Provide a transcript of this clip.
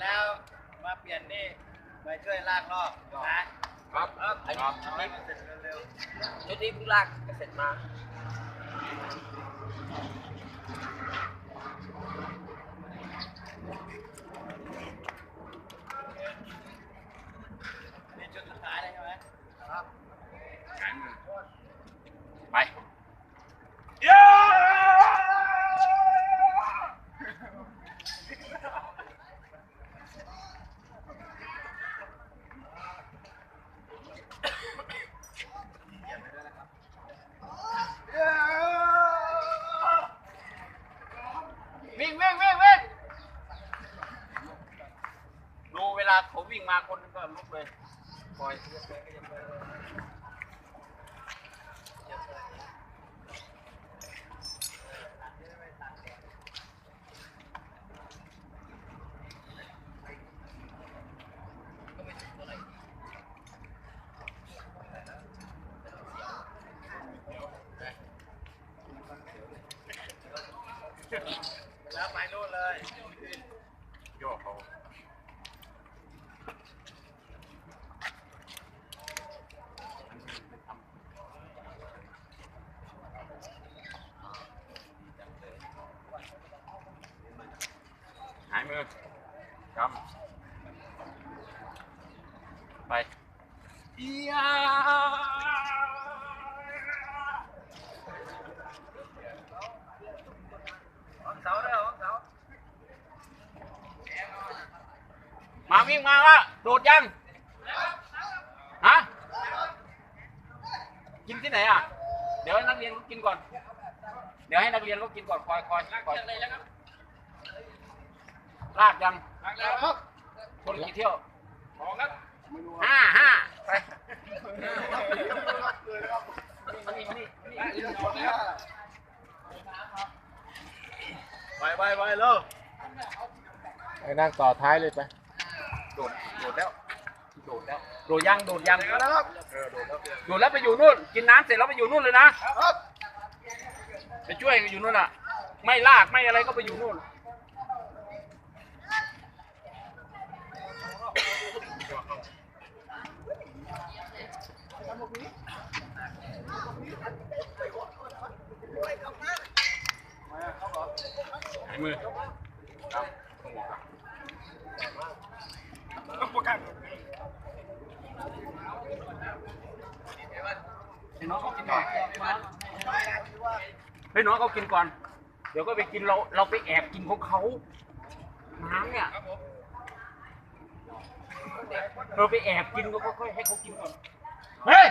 แล้วมาเปลี่ยนนี่มาช่วยลากรอบนะครับครับอัชุดนี้เสร็จเร็วๆชุดนี้เพิ่งลากเสร็จมา ลาเขาวิ่งมาคนก็ลุกเลยปล่อยแล้วไปนู่นเลยโยกเขา หายมือ กำไปเอียของเสาเด้อของเสามาวิ่งมาว่าโดดยัง ฮะ กินที่ไหนอะ เดี๋ยวให้นักเรียนเขากินก่อน เดี๋ยวให้นักเรียนเขากินก่อนคอยคอยคอย ลากยังแล้วครับคนกี่เที่ยวสองครับห้าห้าไปไปไปไปเร็วไปนั่งต่อท้ายเลยไป โดด โดดแล้ว โดดแล้ว โดดยัง โดดยังนะครับโดดแล้วไปอยู่นู่น กินน้ำเสร็จแล้วไปอยู่นู่นเลยนะ ไปช่วยอยู่นู่นอะ ไม่ลากไม่อะไรก็ไปอยู่นู่น มือครับต้องบอกครับให้น้องเขากินก่อนให้น้องเขากินก่อน เดี๋ยวก็ไปกินเราเราไปแอบกินของเขาน้ำเนี่ยเราไปแอบกินก็ค่อยๆให้เขากินก่อน เฮ้ย